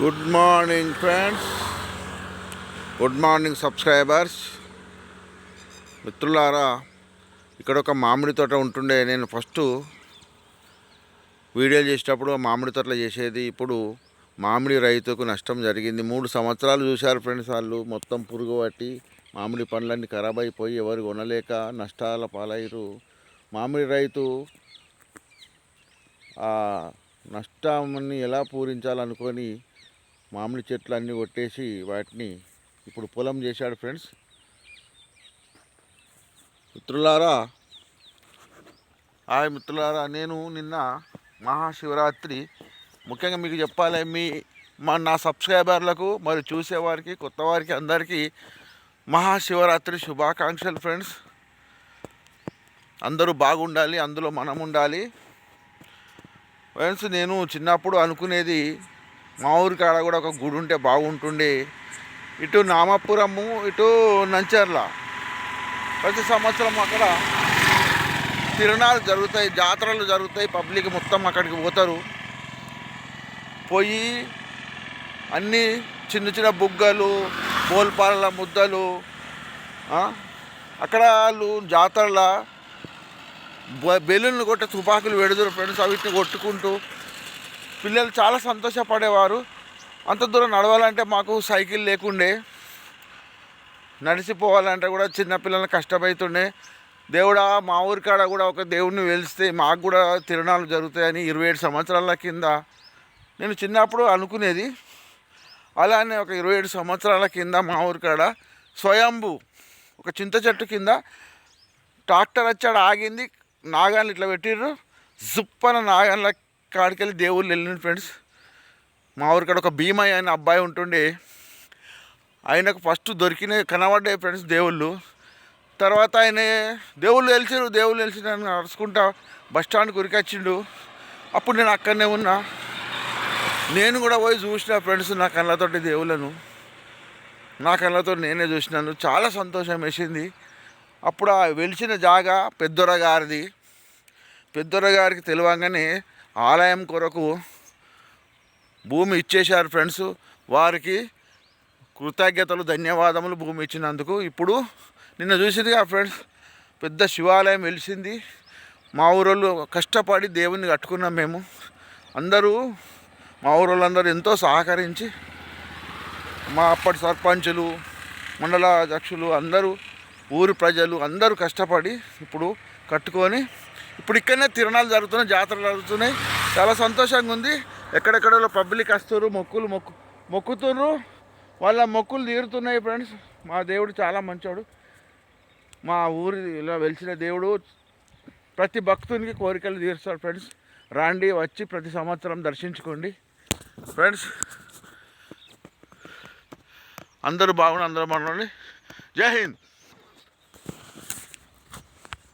Good morning friends good morning subscribers మిత్రులారా ఇక్కడ ఒక మామిడి తోట ఉంటుండే. నేను ఫస్ట్ వీడియోలు చేసేటప్పుడు మామిడి తోటలో చేసేది. ఇప్పుడు మామిడి రైతుకు నష్టం జరిగింది. మూడు సంవత్సరాలు చూశారు ఫ్రెండ్స్ వాళ్ళు. మొత్తం పురుగు పట్టి మామిడి పండ్లన్నీ ఖరాబ్ అయిపోయి ఎవరు కొనలేక నష్టాల పాలయ్యారు. మామిడి రైతు ఆ నష్టాన్ని ఎలా పూరించాలనుకొని మామిడి చెట్లు అన్నీ కొట్టేసి వాటిని ఇప్పుడు పొలం చేశాడు ఫ్రెండ్స్. మిత్రులారా హాయ్ మిత్రులారా నేను నిన్న మహాశివరాత్రి ముఖ్యంగా మీకు చెప్పాలి మీ మా నా సబ్స్క్రైబర్లకు మరి చూసేవారికి కొత్త వారికి అందరికీ మహాశివరాత్రి శుభాకాంక్షలు ఫ్రెండ్స్. అందరూ బాగుండాలి అందులో మనం ఉండాలి ఫ్రెండ్స్ నేను చిన్నప్పుడు అనుకునేది మా ఊరి కాడ కూడా ఒక గుడి ఉంటే బాగుంటుండే. ఇటు నామపురము ఇటు నంచర్ల. ప్రతి సంవత్సరం అక్కడ తిరణాలు జరుగుతాయి జాతరలు జరుగుతాయి పబ్లిక్ మొత్తం అక్కడికి పోతారు. పోయి అన్నీ చిన్న చిన్న బుగ్గలు బోల్పాల ముద్దలు అక్కడ వాళ్ళు జాతరల బ- బెలూన్లు కొట్టే తుపాకులు పెడుతురు ఫ్రెండ్స్ అవిటిని కొట్టుకుంటూ పిల్లలు చాలా సంతోషపడేవారు. అంత దూరం నడవాలంటే మాకు సైకిల్ లేకుండే. నడిచిపోవాలంటే కూడా చిన్నపిల్లలు కష్టమవుతుండే దేవుడా మా ఊరి కాడ కూడా ఒక దేవుడిని వెలిస్తే మాకు కూడా తిరణాలు జరుగుతాయని ఇరవై ఏడు సంవత్సరాల కింద నేను చిన్నప్పుడు అనుకునేది. అలానే ఒక ఇరవై ఏడు సంవత్సరాల కింద మా ఊరి కాడ స్వయంభు ఒక చింత చెట్టు కింద ట్రాక్టర్ వచ్చాడు ఆగింది నాగాన్లు ఇట్లా పెట్టిర్రు. జుప్పన నాగాన్ల కాడికి వెళ్ళి దేవుళ్ళు వెళ్ళిన ఫ్రెండ్స్. మా ఊరికాడ ఒక భీమయ్య అనే అబ్బాయి ఉంటుండే. ఆయనకు ఫస్ట్ దొరికిన కనబడ్డాయి ఫ్రెండ్స్ దేవుళ్ళు. తర్వాత ఆయన దేవుళ్ళు వెలిచారు దేవుళ్ళు తెలిసి నన్ను నడుచుకుంటా బస్ స్టాండ్కి ఉరికొచ్చిండు. అప్పుడు నేను అక్కడనే ఉన్నా. నేను కూడా పోయి చూసిన ఫ్రెండ్స్ నా కళ్ళతోటి దేవుళ్ళను. నా కళ్ళతో నేనే చూసినాను. చాలా సంతోషం వేసింది. అప్పుడు ఆ వెలిచిన జాగా పెద్దొర గారిది పెద్దొర గారికి తెలియగానే ఆలయం కొరకు భూమి ఇచ్చేశారు ఫ్రెండ్స్. వారికి కృతజ్ఞతలు ధన్యవాదములు భూమి ఇచ్చినందుకు. ఇప్పుడు నిన్న చూసిందిగా ఫ్రెండ్స్ పెద్ద శివాలయం వెలిసింది. మా ఊరోళ్ళు కష్టపడి దేవుణ్ణి కట్టుకున్నాం మేము. అందరూ మా ఊరోళ్ళందరూ ఎంతో సహకరించి మా అప్పటి సర్పంచులు మండల అధ్యక్షులు అందరూ ఊరు ప్రజలు అందరూ కష్టపడి ఇప్పుడు కట్టుకొని ఇప్పుడు ఇక్కడనే తిరణాలు జరుగుతున్నాయి జాతరలు జరుగుతున్నాయి. చాలా సంతోషంగా ఉంది. ఎక్కడెక్కడో పబ్లిక్ వస్తున్నారు మొక్కులు మొక్కు మొక్కుతున్నారు. వాళ్ళ మొక్కులు తీరుతున్నాయి ఫ్రెండ్స్. మా దేవుడు చాలా మంచోడు. మా ఊరి ఇలా వెలిసిన దేవుడు ప్రతి భక్తునికి కోరికలు తీరుస్తాడు ఫ్రెండ్స్. రాండి వచ్చి ప్రతి సంవత్సరం దర్శించుకోండి. ఫ్రెండ్స్ అందరూ బాగుండి అందరూ బాగుండండి. జై హింద్.